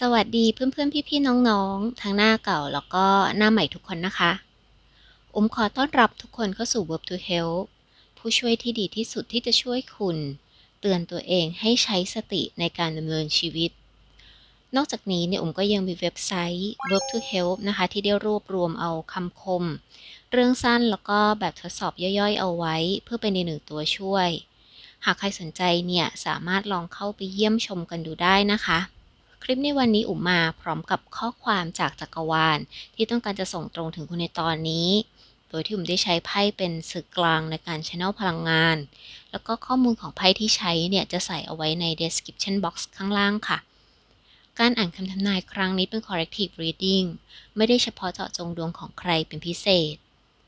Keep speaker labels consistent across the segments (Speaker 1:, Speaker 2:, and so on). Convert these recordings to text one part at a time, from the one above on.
Speaker 1: สวัสดีเพื่อนๆพี่ๆน้องๆ ทั้งหน้าเก่าแล้วก็หน้าใหม่ทุกคนนะคะอุมขอต้อนรับทุกคนเข้าสู่ Verb to Help ผู้ช่วยที่ดีที่สุดที่จะช่วยคุณ เตือนตัวเองให้ใช้สติในการดำเนินชีวิต นอกจากนี้เนี่ยอุมก็ยังมีเว็บไซต์ Verb to Help นะคะ ที่ได้รวบรวมเอาคำคม เรื่องสั้นแล้วก็แบบทดสอบย่อยๆ เอาไว้ เพื่อเป็นในหนึ่งตัวช่วย หากใครสนใจเนี่ยสามารถลองเข้าไปเยี่ยมชมกันดูได้นะคะ คลิปในวันนี้อุ๋มมาพร้อมกับข้อความจากจักรวาล ที่ต้องการจะส่งตรงถึงคุณในตอนนี้ โดยที่อุ๋มได้ใช้ไพ่เป็นสื่อกลางในการช n น e l พลังงาน แล้วก็ข้อมูลของไพ่ที่ใช้เนี่ยจะใส่เอาไว้ใน description box ข้างล่างค่ะ การอ่านคำทำนายครั้งนี้เป็น corrective reading ไม่ได้เฉพาะเจาะจงดวงของใครเป็นพิเศษ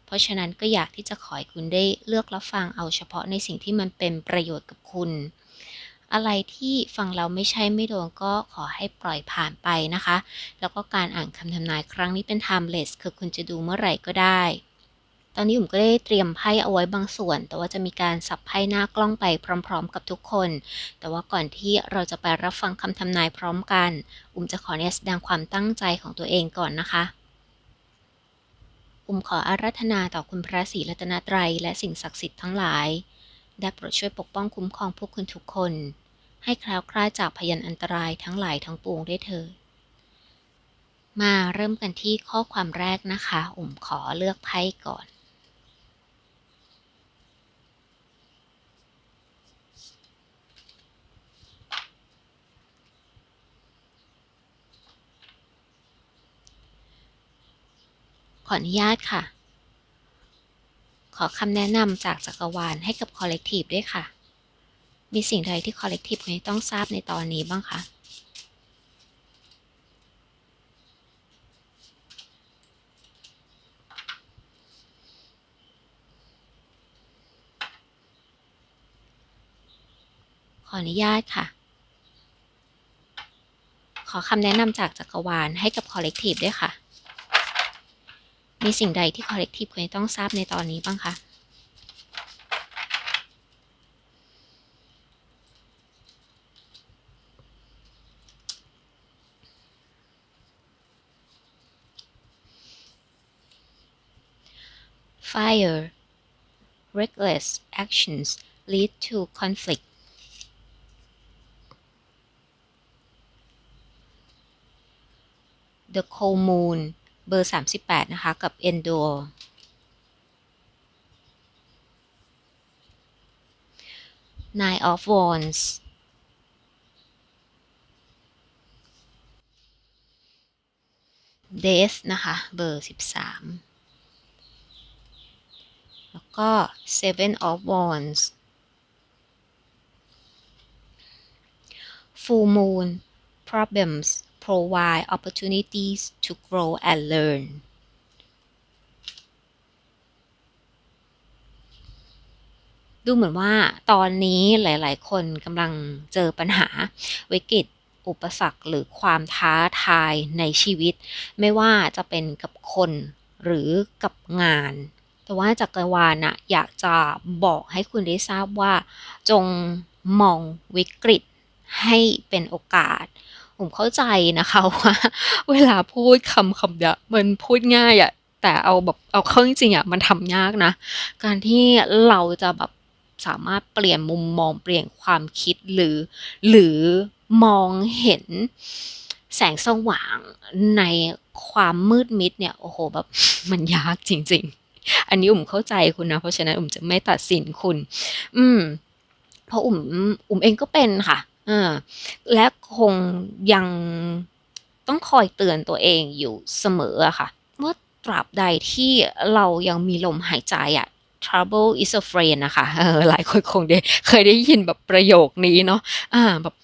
Speaker 1: เพราะฉะนั้นก็อยากที่จะขอให้คุณได้เลือกรับฟังเอาเฉพาะในสิ่งที่มันเป็นประโยชน์กับคุณ อะไรที่ฟังเราไม่ใช่ไม่โดนก็ขอให้ปล่อยผ่านไปนะคะ แล้วก็การอ่านคำทำนายครั้งนี้เป็น timeless คือคุณจะดูเมื่อไหร่ก็ได้ ตอนนี้ผมก็ได้เตรียมไพ่เอาไว้บางส่วน แต่ว่าจะมีการสับไพ่หน้ากล้องไปพร้อม ๆ กับทุกคน แต่ว่าก่อนที่เราจะไปรับฟังคำทำนายพร้อมกัน อุ้มจะขอเนี่ยแสดงความตั้งใจของตัวเองก่อนนะคะอุ้มขออาราธนาต่อคุณพระศรีรัตนตรัยและสิ่งศักดิ์สิทธิ์ทั้งหลาย ได้โปรดช่วยปกป้องคุ้มครองพวกคุณทุกคน ให้คลาวคลาดจากพยันอันตรายทั้งหลายทั้งปวงได้เถิดมาเริ่มกันที่ข้อความแรกนะคะอุ๋มขอเลือกไพ่ก่อน ขออนุญาตค่ะ ขอคำแนะนำจากจักรวาลให้กับคอลเลกทีฟด้วยค่ะ มีสิ่งใดที่คอลเลกทีฟนี้ต้องทราบในตอนนี้บ้างคะขออนุญาตค่ะ ขอคำแนะนำจากจักรวาลให้กับคอลเลกทีฟด้วยค่ะ มีสิ่งใดที่คอลเลกทีฟควรจะต้องทราบในตอนนี้บ้างคะ Fire reckless actions lead to conflict The Cold Moon เบอร์ 38 นะคะ กับ Endor Nine of Wands Death นะคะ เบอร์ 13 แล้วก็ Seven of Wands Full Moon Problems provide opportunities to grow and learn ดูเหมือนว่าตอนนี้หลาย ๆ คนกำลังเจอปัญหาวิกฤตอุปสรรคหรือความท้าทายในชีวิต ไม่ว่าจะเป็นกับคนหรือกับงาน แต่ว่าจักรวาลน่ะอยากจะบอกให้คุณได้ทราบว่า จงมองวิกฤตให้เป็นโอกาส ผมเข้าใจนะคะว่าเวลาพูดคำคำเดียมันพูดง่ายอะแต่เอาแบบเอาเข้าจริงๆอะมันทำยากนะ การที่เราจะแบบสามารถเปลี่ยนมุมมองเปลี่ยนความคิดหรือ หรือมองเห็นแสงสว่างในความมืดมิดเนี่ย โอ้โหแบบมันยากจริง ๆ อันนี้อุ่มเข้าใจคุณนะ เพราะฉะนั้นอุ่มจะไม่ตัดสินคุณ อืมเพราะอุ่มอุ่มเองก็เป็นค่ะ ออและคงยังต้องคอยเตือนตัวเองอยู่เสมออะค่ะว่าตราบใดที่เรายังมีลมหายใจอะ trouble is a friend นะคะ เออ หลายคนคงได้เคยได้ยินแบบประโยคนี้เนาะ อ่า แบบ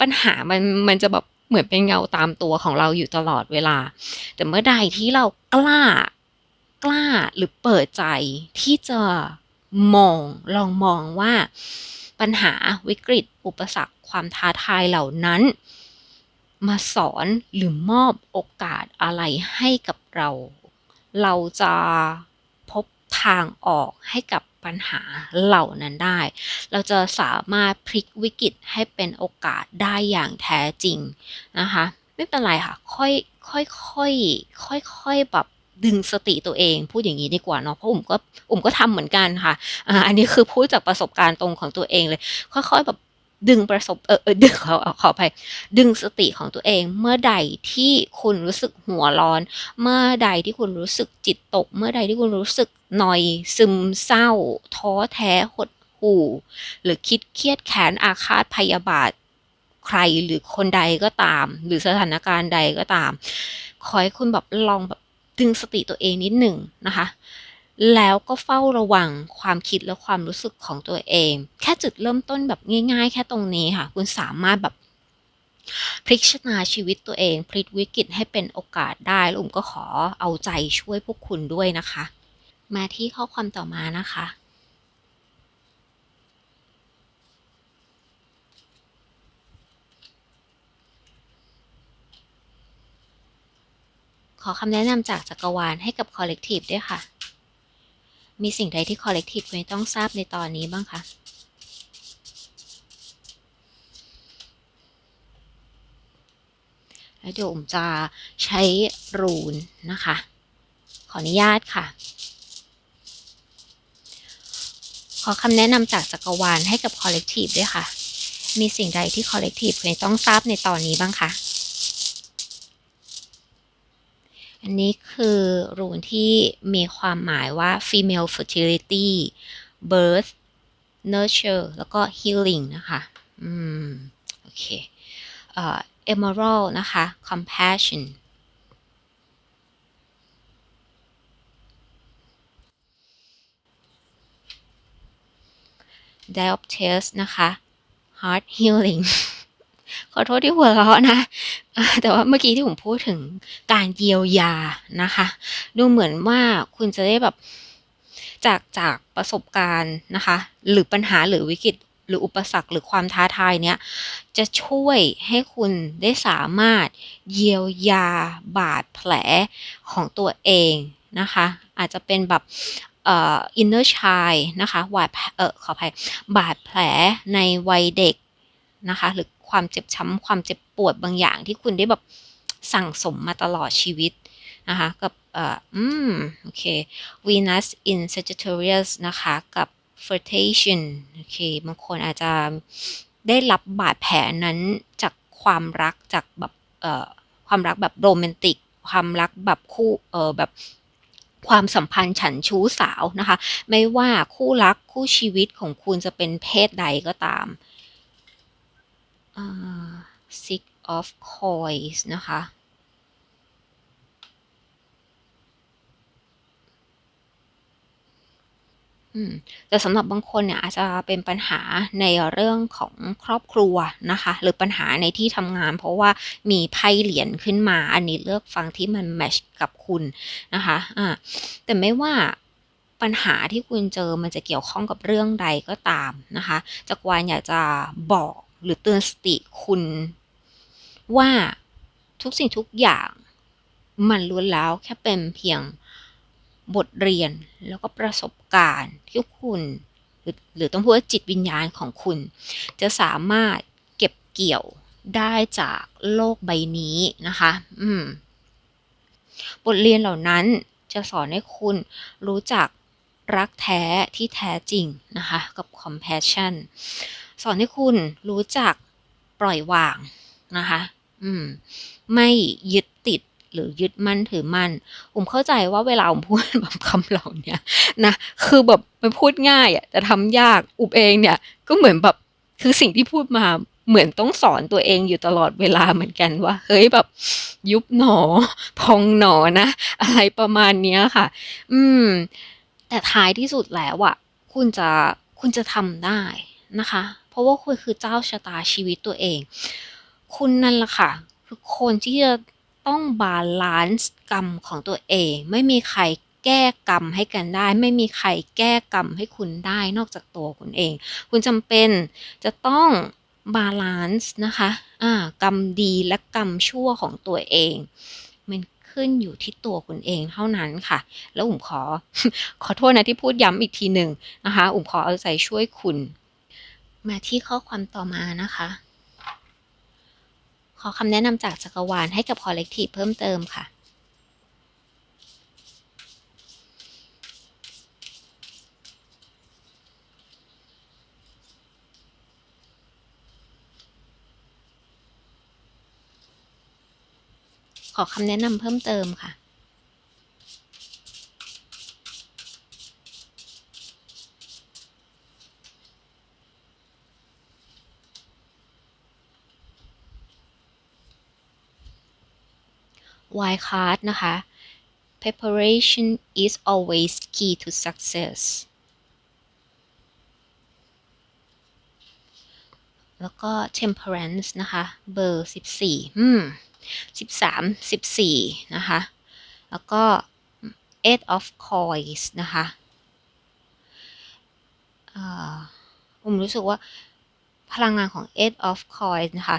Speaker 1: ปัญหามันมันจะแบบเหมือนเป็นเงาตามตัวของเราอยู่ตลอดเวลา แต่เมื่อใดที่เรากล้า กล้าหรือเปิดใจที่จะมอง ลองมองว่า ปัญหาวิกฤต อุปสรรค ความท้าทายเหล่านั้น มาสอนหรือมอบโอกาสอะไรให้กับเรา เราจะพบทางออกให้กับปัญหาเหล่านั้นได้ เราจะสามารถพลิกวิกฤตให้เป็นโอกาสได้อย่างแท้จริงนะคะ ไม่เป็นไรค่ะ ค่อยค่อยค่อยค่อยค่อยแบบ ดึงสติตัวเอง พูดอย่างนี้ดีกว่าเนาะเพราะผมก็ผมก็ทำเหมือนกันค่ะอ่าอันนี้คือพูดจากประสบการณ์ตรงของตัวเองเลย ค่อยๆแบบดึงประสบเออเออดึงขอขออภัยดึงสติของตัวเองเมื่อใดที่คุณรู้สึกหัวร้อน เมื่อใดที่คุณรู้สึกจิตตก เมื่อใดที่คุณรู้สึกหนอยซึมเศร้า ท้อแท้หดหู่ หรือคิดเครียดแค้นอาฆาตพยาบาทใครหรือคนใดก็ตาม หรือสถานการณ์ใดก็ตาม ขอให้คุณแบบลองแบบ ดึงสติตัวเองนิดหนึ่งนะคะ แล้วก็เฝ้าระวังความคิดและความรู้สึกของตัวเอง แค่จุดเริ่มต้นแบบง่ายๆ แค่ตรงนี้ค่ะ คุณสามารถแบบพลิกชะตาชีวิตตัวเองพลิกวิกฤตให้เป็นโอกาสได้แล้วอุ้มก็ขอเอาใจช่วยพวกคุณด้วยนะคะ มาที่ข้อความต่อมานะคะ อคำแนะนำจากจักรวาลให้กับคอลเลกทีฟด้วยค่ะ มีสิ่งใดที่คอลเลกทีฟไม่ต้องทราบในตอนนี้บ้างคะแล้วเดี๋ยวผมจะใช้รูนนะคะ ขออนุญาตค่ะ ขอคำแนะนำจากจักรวาลให้กับคอลเลกทีฟด้วยค่ะ มีสิ่งใดที่คอลเลกทีฟควรต้องทราบในตอนนี้บ้างคะ อันนี้คือรูนที่มีความหมายว่า female fertility birth nurture แล้วก็ healing นะคะอืมโอเคเอ่อ emerald นะคะ compassion dioptes นะคะ heart healing ขอโทษที่หัวเราะนะ แต่ว่าเมื่อกี้ที่ผมพูดถึงการเยียวยานะคะ ดูเหมือนว่าคุณจะได้แบบจากจากประสบการณ์นะคะ หรือปัญหาหรือวิกฤตหรืออุปสรรคหรือความท้าทายเนี้ยจะช่วยให้คุณได้สามารถเยียวยาบาดแผลของตัวเองนะคะ อาจจะเป็นแบบเอ่อ inner child นะคะวาดเออขออภัยบาดแผลในวัยเด็ก นะคะ หรือความเจ็บช้ำความเจ็บปวดบางอย่างที่คุณได้แบบสั่งสมมาตลอดชีวิตนะคะกับเอ่ออืมโอเค Venus in Sagittarius นะคะกับ flirtation โอเคบางคนอาจจะได้รับบาดแผลนั้นจากความรักจากแบบเอ่อความรักแบบโรแมนติก ความรักแบบคู่เอ่อแบบความสัมพันธ์ฉันชู้สาวนะคะ ไม่ว่าคู่รักคู่ชีวิตของคุณจะเป็นเพศใดก็ตาม six of coins นะคะ แต่สำหรับบางคนเนี่ยอาจจะเป็นปัญหาในเรื่องของครอบครัวนะคะ หรือปัญหาในที่ทำงาน เพราะว่ามีไพ่เหรียญขึ้นมา อันนี้เลือกฟังที่มันแมชกับคุณนะคะะแต่ไม่ว่าปัญหาที่คุณเจอมันจะเกี่ยวข้องกับเรื่องใดก็ตามนะคะจักรวาลอยากจะบอก หรือเตือนสติคุณ ว่าทุกสิ่งทุกอย่างมันล้วนแล้วแค่เป็นเพียงบทเรียนแล้วก็ประสบการณ์ที่คุณหรือหรือต้องพูดว่าจิตวิญญาณของคุณ จะสามารถเก็บเกี่ยวได้จากโลกใบนี้นะคะ อืม บทเรียนเหล่านั้นจะสอนให้คุณรู้จักรักแท้ที่แท้จริงนะคะ กับ compassion สอนให้คุณรู้จักปล่อยวางนะคะ อืม ไม่ยึดติดหรือยึดมั่นถือมั่นผมเข้าใจว่าเวลาผมพูดแบบคำเหล่านี้นะ คือแบบมันพูดง่ายอะแต่ทำยาก อุบเองเนี่ย ก็เหมือนแบบคือสิ่งที่พูดมาเหมือนต้องสอนตัวเองอยู่ตลอดเวลาเหมือนกันว่า เฮ้ยแบบ ยุบหนอ พองหนอนะ อะไรประมาณนี้ค่ะ อืม แต่ท้ายที่สุดแล้วอะคุณจะคุณจะทำได้นะคะ ราะว่าคุณคือเจ้าชะตาชีวิตตัวเอง คุณนั่นแหละค่ะคือคนที่จะต้องบาลานซ์กรรมของตัวเอง ไม่มีใครแก้กรรมให้กันได้ ไม่มีใครแก้กรรมให้คุณได้นอกจากตัวคุณเอง คุณจำเป็นจะต้องบาลานซ์นะคะอ่ากรรมดีและกรรมชั่วของตัวเอง มันขึ้นอยู่ที่ตัวคุณเองเท่านั้นค่ะ แล้วอุ๋มขอ ขอโทษนะที่พูดย้ำอีกทีหนึ่งนะคะ อุ๋มขอเอาใจช่วยคุณ มาที่ข้อความต่อมานะคะ ขอคำแนะนำจากจักรวาลให้กับ Collective เพิ่มเติมค่ะ ขอคำแนะนำเพิ่มเติมค่ะ Wild card นะคะ preparation is always key to success แล้วก็ temperance นะคะ เบอร์ 14 อืม 13 14 นะคะ แล้วก็ eight of coins นะคะผมรู้สึกว่าพลังงานของ eight of coins นะคะ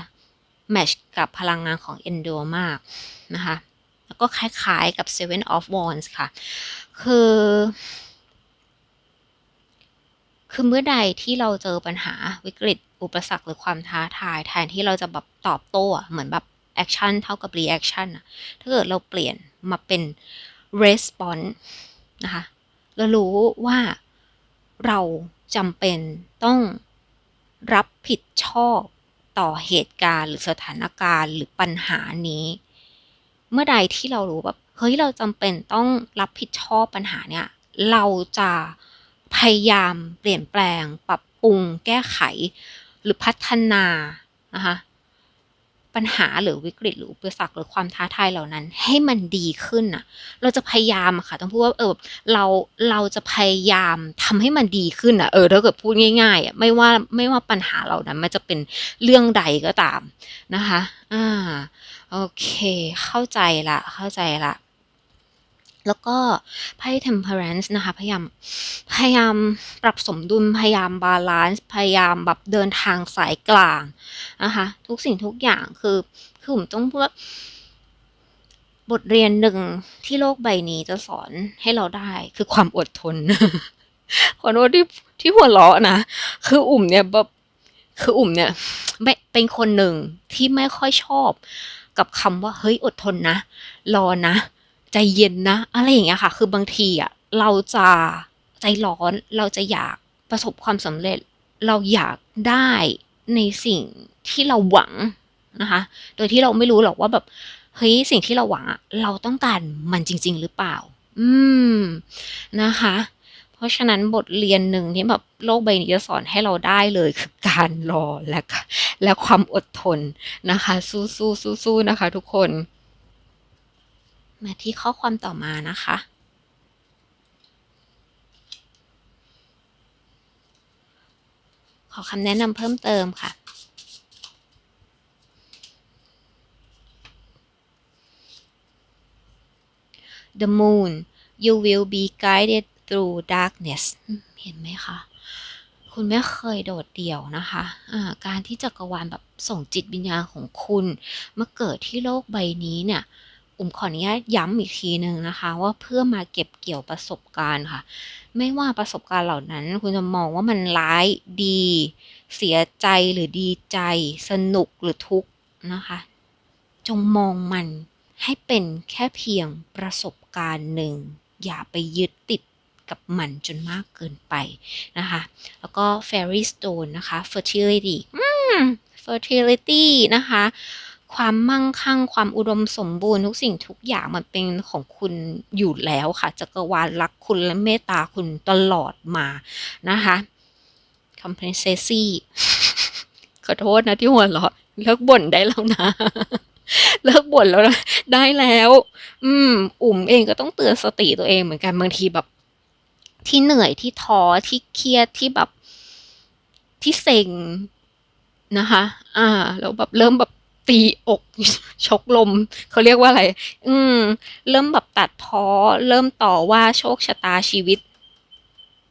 Speaker 1: แมชกับพลังงานของ endure มากนะคะ แล้วก็คล้ายๆกับ seven of wands ค่ะ คือ คือเมื่อใดที่เราเจอปัญหาวิกฤต อุปสรรคหรือความท้าทาย แทนที่เราจะแบบตอบโต้เหมือนแบบแอคชั่นเท่ากับรีแอคชั่นถ้าเกิดเราเปลี่ยนมาเป็น response นะคะเรารู้ว่าเราจำเป็นต้องรับผิดชอบ ต่อเหตุการณ์หรือสถานการณ์หรือปัญหานี้ เมื่อใดที่เรารู้แบบเฮ้ยเราจำเป็นต้องรับผิดชอบปัญหาเนี่ย เราจะพยายามเปลี่ยนแปลง ปรับปรุง แก้ไข หรือพัฒนานะคะ ปัญหาหรือวิกฤตหรืออุปสรรคหรือความท้าทายเหล่านั้น ให้มันดีขึ้นน่ะ เราจะพยายามอะค่ะ ต้องพูดว่าเออเราเราจะพยายามทำให้มันดีขึ้นอะเออถ้าเกิดพูดง่ายๆอะไม่ว่าไม่ว่าปัญหาเหล่านั้นมันจะเป็นเรื่องใดก็ตามนะคะ อ่าโอเค เข้าใจละเข้าใจละ แล้วก็ไพ่ temperance นะคะ พยายาม พยายามปรับสมดุล พยายามบาลานซ์ พยายามแบบเดินทางสายกลางนะคะ ทุกสิ่งทุกอย่างคือ คือผมต้องพูดว่าบทเรียนหนึ่งที่โลกใบนี้จะสอนให้เราได้คือความอดทน ขอโทษที่ที่หัวเราะนะ คืออุ่มเนี่ยแบบคืออุ่มเนี่ยไม่เป็นคนหนึ่งที่ไม่ค่อยชอบกับคำว่าเฮ้ยอดทนนะ รอนะ ใจเย็นนะ อะไรอย่างเงี้ยค่ะ คือบางทีอะเราจะใจร้อนเราจะอยากประสบความสำเร็จ เราอยากได้ในสิ่งที่เราหวังนะคะ โดยที่เราไม่รู้หรอกว่าแบบเฮ้ยสิ่งที่เราหวังอะเราต้องการมันจริง ๆ หรือเปล่า อืมนะคะ เพราะฉะนั้นบทเรียนหนึ่งที่แบบโลกใบนี้จะสอนให้เราได้เลยคือการรอและและความอดทนนะคะ สู้ๆๆๆนะคะ ทุกคน มาที่ข้อความต่อมานะคะ ขอคำแนะนำเพิ่มเติมค่ะ The moon you will be guided through darkness เห็นไหมคะ คุณไม่เคยโดดเดี่ยวนะคะะการที่จักรวาลแบบส่งจิตวิญญาณของคุณ มาเกิดที่โลกใบนี้เนี่ย อุ่มขออนุญาตย้ำอีกทีหนึ่งนะคะ ว่าเพื่อมาเก็บเกี่ยวประสบการณ์ค่ะ ไม่ว่าประสบการณ์เหล่านั้น คุณจะมองว่ามันร้ายดี เสียใจหรือดีใจ สนุกหรือทุกข์นะคะ จงมองมันให้เป็นแค่เพียงประสบการณ์หนึ่ง อย่าไปยึดติดกับมันจนมากเกินไปนะคะ แล้วก็ fairy stone นะคะ fertility fertility นะคะ ความมั่งคั่ง ความอุดมสมบูรณ์ทุกสิ่งทุกอย่างมันเป็นของคุณอยู่แล้วค่ะจักรวาลรักคุณและเมตตาคุณตลอดมานะคะ compensation ขอโทษนะที่หัวเราะเลิกบ่นได้แล้วนะเลิกบ่นแล้วนะได้แล้ว อืม อุ่มเองก็ต้องเตือนสติตัวเองเหมือนกันบางทีแบบ ที่เหนื่อยที่ท้อที่เครียดที่แบบที่เซ็งนะคะ อ่าแล้วแบบเริ่มแบบ ตีอกชกลม เขาเรียกว่าอะไร อืม เริ่มแบบตัดพ้อเริ่มต่อว่าโชคชะตาชีวิต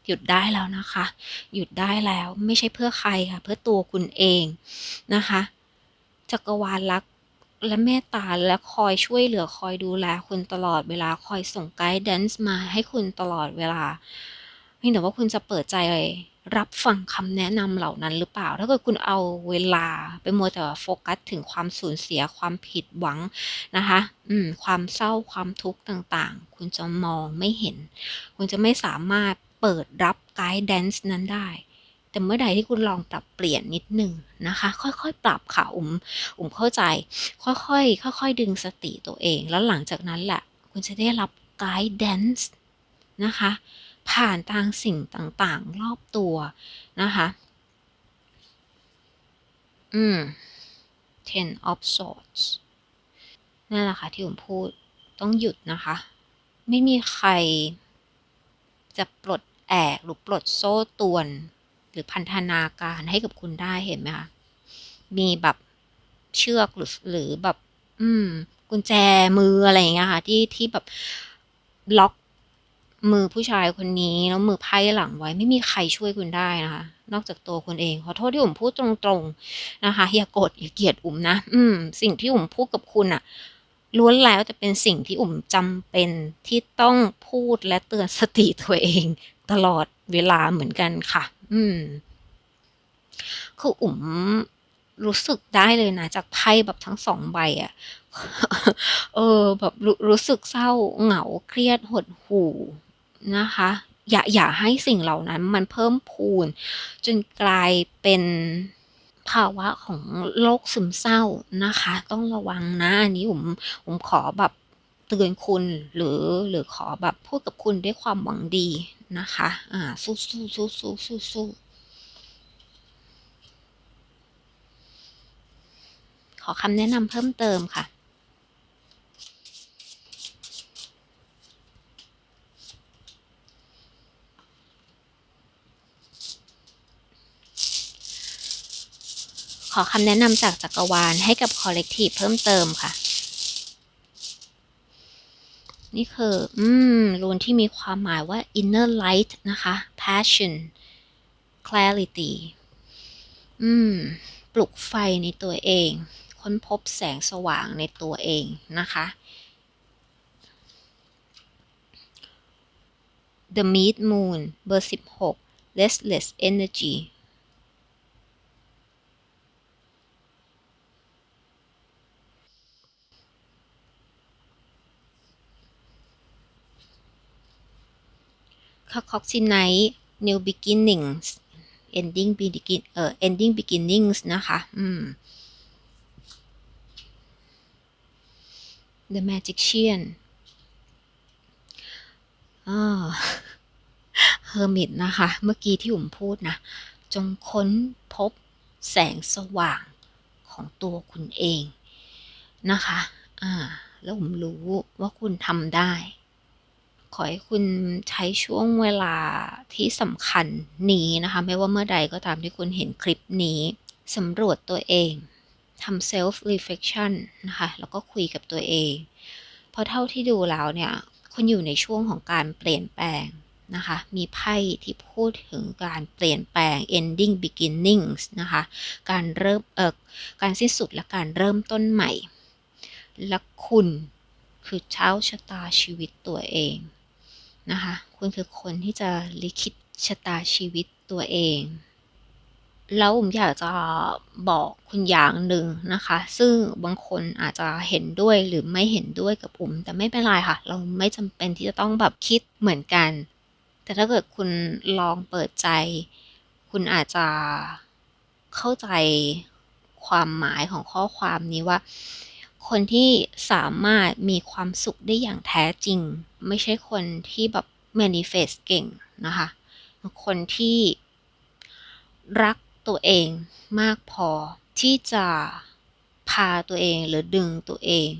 Speaker 1: หยุดได้แล้วนะคะ หยุดได้แล้วไม่ใช่เพื่อใครค่ะ เพื่อตัวคุณเองนะคะจักรวาลรักและเมตตาและคอยช่วยเหลือคอยดูแลคุณตลอดเวลาคอยส่งไกด์แดนซ์มาให้คุณตลอดเวลา เพียงแต่ว่าคุณจะเปิดใจรับฟังคำแนะนำเหล่านั้นหรือเปล่า ถ้าเกิดคุณเอาเวลาไปมัวแต่โฟกัสถึงความสูญเสียความผิดหวังนะคะ อืม ความเศร้าความทุกข์ต่างๆ คุณจะมองไม่เห็น คุณจะไม่สามารถเปิดรับไกด์แดนซ์นั้นได้ แต่เมื่อใดที่คุณลองปรับเปลี่ยนนิดหนึ่งนะคะ ค่อยๆ ปรับค่ะอุ๋มอุ๋มเข้าใจ ค่อยๆ ค่อย ๆ ดึงสติตัวเอง แล้วหลังจากนั้นแหละ คุณจะได้รับไกด์แดนซ์นะคะ ผ่านทางสิ่งต่างๆ รอบตัวนะคะ อืม ten of swords นั่นแหละค่ะที่ผมพูดต้องหยุดนะคะ ไม่มีใครจะปลดแอกหรือปลดโซ่ตวน หรือพันธนาการให้กับคุณได้เห็นไหมคะมีแบบเชือกหรือหรือแบบ อืม กุญแจมืออะไรอย่างเงี้ยค่ะ ที่ที่แบบล็อก มือผู้ชายคนนี้แล้วมือไพ่หลังไว้ไม่มีใครช่วยคุณได้นะคะ นอกจากตัวคุณเอง ขอโทษที่ผมพูดตรงๆนะคะอย่าโกรธอย่าเกลียดอุ่มนะ อืม สิ่งที่อุ่มพูดกับคุณอะล้วนแล้วจะเป็นสิ่งที่อุ่มจำเป็นที่ต้องพูดและเตือนสติตัวเอง ตลอดเวลาเหมือนกันค่ะ อืม คืออุ่มรู้สึกได้เลยนะ จากไพ่แบบทั้งสองใบอะเออ แบบรรู้สึกเศร้าเหงาเครียดหดหู่ นะคะ อย่าอย่าให้สิ่งเหล่านั้นมันเพิ่มพูน จนกลายเป็นภาวะของโรคซึมเศร้านะคะ ต้องระวังนะอันนี้ผมผมขอแบบเตือนคุณหรือหรือขอแบบพูดกับคุณด้วยความหวังดีนะคะ อ่า สู้สู้สู้สู้สู้สู้ขอคำแนะนำเพิ่มเติมค่ะ อคำแนะนำจากจักรวาลให้กับ collective เพิ่มเติมค่ะ นี่คือ อืมรูนที่มีความหมายว่า inner light นะคะ passion clarity อืม ปลุกไฟในตัวเอง ค้นพบแสงสว่างในตัวเองนะคะ The Mid Moon เบอร์ 16 Restless Energy คาคอกซิไน New Beginnings Ending Begin เอ่อ Ending Beginnings นะคะอืม The Magician อ่า Hermit นะคะ เมื่อกี้ที่ผมพูดนะ จงค้นพบแสงสว่างของตัวคุณเองนะคะ อ่า แล้วผมรู้ว่าคุณทำได้ ขอให้คุณใช้ช่วงเวลาที่สำคัญนี้นะคะ ไม่ว่าเมื่อใดก็ตามที่คุณเห็นคลิปนี้สำรวจตัวเองทำ self reflection นะคะ แล้วก็คุยกับตัวเอง เพราะเท่าที่ดูแล้วเนี่ย คุณอยู่ในช่วงของการเปลี่ยนแปลงนะคะ มีไพ่ที่พูดถึงการเปลี่ยนแปลง ending beginnings นะคะ การเริ่มเอ่อการสิ้นสุดและการเริ่มต้นใหม่ และคุณคือเช้าชะตาชีวิตตัวเอง นะคะ คุณคือคนที่จะลิขิตชะตาชีวิตตัวเอง แล้วผมอยากจะบอกคุณอย่างหนึ่งนะคะ ซึ่งบางคนอาจจะเห็นด้วยหรือไม่เห็นด้วยกับผมแต่ไม่เป็นไรค่ะ เราไม่จำเป็นที่จะต้องแบบคิดเหมือนกัน แต่ถ้าเกิดคุณลองเปิดใจ คุณอาจจะเข้าใจความหมายของข้อความนี้ว่า คนที่สามารถมีความสุขได้อย่างแท้จริง ไม่ใช่คนที่แบบ manifest เก่งนะคะคนที่รักตัวเองมากพอที่จะพาตัวเองหรือดึงตัวเอง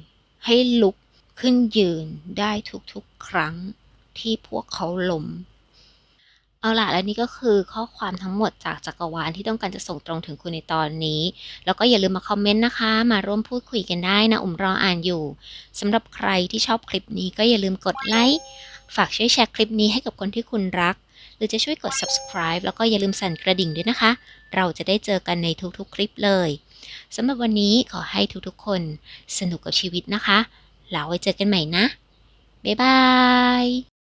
Speaker 1: ให้ลุกขึ้นยืนได้ทุกๆครั้งที่พวกเขาล้ม เอาล่ะและนี่ก็คือข้อความทั้งหมดจากจักรวาลที่ต้องการจะส่งตรงถึงคุณในตอนนี้ แล้วก็อย่าลืมมาคอมเมนต์นะคะ มาร่วมพูดคุยกันได้นะอุ่มรออ่านอยู่สำหรับใครที่ชอบคลิปนี้ก็อย่าลืมกดไลค์ฝากช่วยแชร์คลิปนี้ให้กับคนที่คุณรัก หรือจะช่วยกด subscribe แล้วก็อย่าลืมสั่นกระดิ่งด้วยนะคะ เราจะได้เจอกันในทุกๆ คลิปเลยสำหรับวันนี้ขอให้ทุกๆ คนสนุกกับชีวิตนะคะแล้วไว้เจอกันใหม่นะบ๊ายบาย